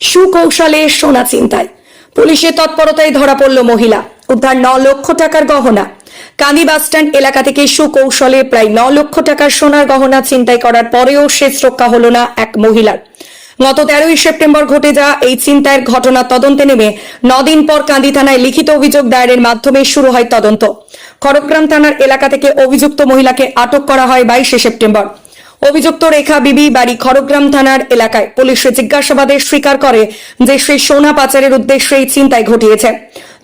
সুকৌশলে সোনা চিন্তায় পুলিশের তৎপরতায় ধরা পড়ল মহিলা। উদ্ধার ন লক্ষ টাকার গহনা। কান্দি বাসস্ট্যান্ড এলাকা থেকে সুকৌশলে প্রায় ন লক্ষ টাকার সোনার গহনা ছিনতাই করার পরেও শেষ রক্ষা হলো না এক মহিলার। গত তেরোই সেপ্টেম্বর ঘটে যাওয়া এই ছিনতাইয়ের ঘটনা তদন্তে নেমে নদিন পর কান্দি থানায় লিখিত অভিযোগ দায়েরের মাধ্যমে শুরু হয় তদন্ত। খড়গ্রাম থানার এলাকা থেকে অভিযুক্ত মহিলাকে আটক করা হয় বাইশে সেপ্টেম্বর। অভিযুক্ত রেখা বিবি বাড়ি খড়গ্রাম থানার এলাকায়। পুলিশ জিজ্ঞাসাবাদে স্বীকার করে যে সে সোনা পাচারের উদ্দেশ্যে ছিনতাই ঘটিয়েছে।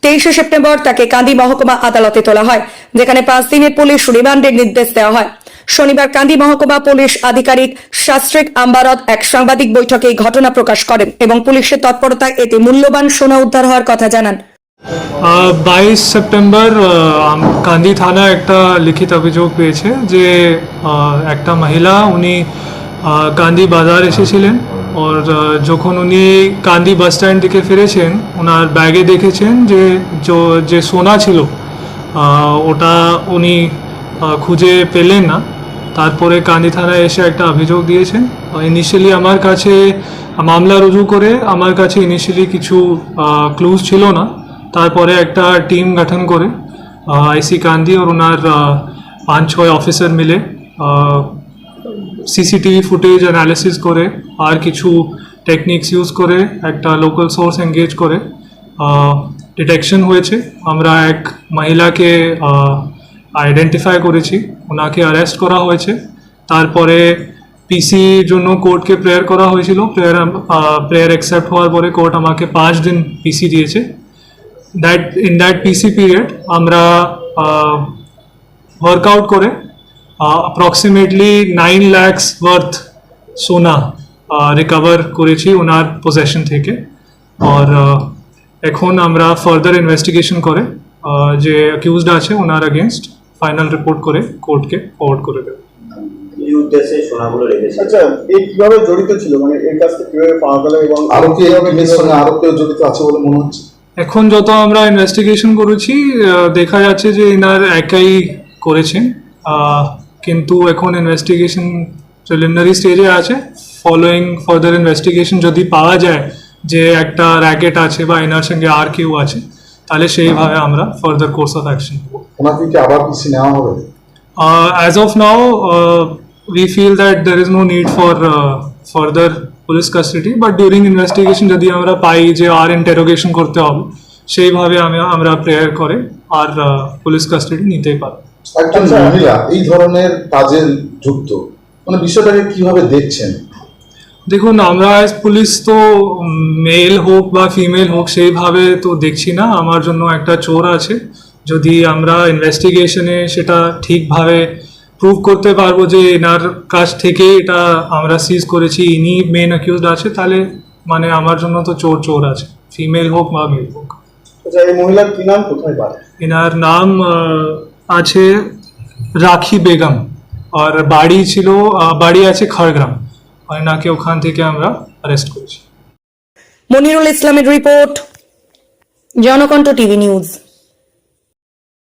তেইশে সেপ্টেম্বর তাকে কান্দি মহকুমা আদালতে তোলা হয়, যেখানে পাঁচ দিনের পুলিশ রিমান্ডের নির্দেশ দেওয়া হয়। শনিবার কান্দি মহকুমা পুলিশ আধিকারিক শাস্ত্রিক আম্বারত এক সাংবাদিক বৈঠকে এই ঘটনা প্রকাশ করেন এবং পুলিশের তৎপরতায় এতে মূল্যবান সোনা উদ্ধার হওয়ার কথা জানান। বাইশ সেপ্টেম্বর কান্দি থানা একটা লিখিত অভিযোগ পেয়েছে যে একটা মহিলা উনি কান্দি বাজার এসেছিলেন ওর যখন উনি কান্দি বাস স্ট্যান্ড থেকে ফিরেছেন ওনার ব্যাগে দেখেছেন যে, যো- সোনা ছিল ওটা উনি খুঁজে পেলেন না। তারপরে কান্দি থানায় এসে একটা অভিযোগ দিয়েছেন ইনিশিয়ালি আমার কাছে, মামলা রুজু করে, আমার কাছে ইনিশিয়ালি কিছু ক্লুজ ছিল না। তারপরে একটা টিম গঠন করে আইসি কান্দি আর ওনার পাঁচ ছয় অফিসার মিলে সিসিটিভি ফুটেজ অ্যানালিসিস করে আর কিছু টেকনিক্স ইউজ করে, একটা লোকাল সোর্স এঙ্গেজ করে ডিটেকশন হয়েছে। আমরা এক মহিলাকে আইডেন্টিফাই করেছি। ওনাকে অ্যারেস্ট করা হয়েছে। তারপরে পিসি জন্য কোর্টকে প্রেয়ার করা হয়েছিল। প্রেয়ার প্রেয়ার অ্যাকসেপ্ট হওয়ার পরে কোর্ট আমাকে পাঁচ দিন পিসি দিয়েছে। That in that PC period আমরা ওয়ার্কআউট করে অ্যাপ্রক্সিমেটলি নাইন ল্যাক্স ওয়ার্থ সোনা রিকভার করেছি ওনার পজেশন থেকে। আর এখন আমরা ফার্দার ইনভেস্টিগেশন করে যে অ্যাকিউজড আছে ওনার অ্যাগেনস্ট ফাইনাল রিপোর্ট করে কোর্টকে ফরওয়ার্ড করে দেবে। এই উদ্দেশ্যে সোনাগুলো রেখেছে। আচ্ছা এই কীভাবে জড়িত ছিল? মানে এর কাছ থেকে কীভাবে পাওয়া গেল এবং আরও কি এর সঙ্গে আরও কেউ জড়িত আছে বলে মনে হচ্ছে? এখন যত আমরা ইনভেস্টিগেশন করেছি দেখা যাচ্ছে যে এনার একাই করেছেন। কিন্তু এখন ইনভেস্টিগেশন প্রিলিমিনারি স্টেজে আছে। ফলোয়িং ফার্দার ইনভেস্টিগেশন যদি পাওয়া যায় যে একটা র্যাকেট আছে বা এনার সঙ্গে আর কেউ আছে তাহলে সেইভাবে আমরা ফার্দার কোর্স অফ অ্যাকশন ওনাকে কি আবার পিসি নেওয়া হবে? Uh, as of now, uh, we feel that there is no need police uh, but during investigation যদি আমরা পাই যে আর ইন্টারোগেশন করতে হবে সেইভাবে আমি আমরা প্রেয়ার করে আর পুলিশ কাস্টাডি নিতেই পারি একজন আচ্ছা। মহিলা এই ধরনের কাজে যুক্ত মানে বিষয়টাকে কীভাবে দেখছেন? দেখুন আমরা পুলিশ তো মেল হোক বা ফিমেল হোক সেইভাবে তো দেখছি না। আমার জন্য একটা চোর আছে। যদি আমরা ইনভেস্টিগেশনে সেটা ঠিকভাবে প্রুভ করতে পারব যে এনার কাছ থেকে এটা আমরা সিজ করেছি। ইনি মেন অ্যাকিউজড আছে তাহলে মানে আমার জন্য তো চোর চোর আছে। ফিমেল হোক বা মেল হোক। আচ্ছা এই মহিলার কি নাম? কোথায় বাড়ি? এনার নাম আহ, আছে রাখি বেগম। আর বাড়ি ছিল আহ, বাড়ি আছে খড়গ্রাম। আর এনাকে ওখান থেকে আমরা অ্যারেস্ট করেছি। মনিরুল ইসলামের রিপোর্ট জনকণ্ঠ টিভি নিউজ।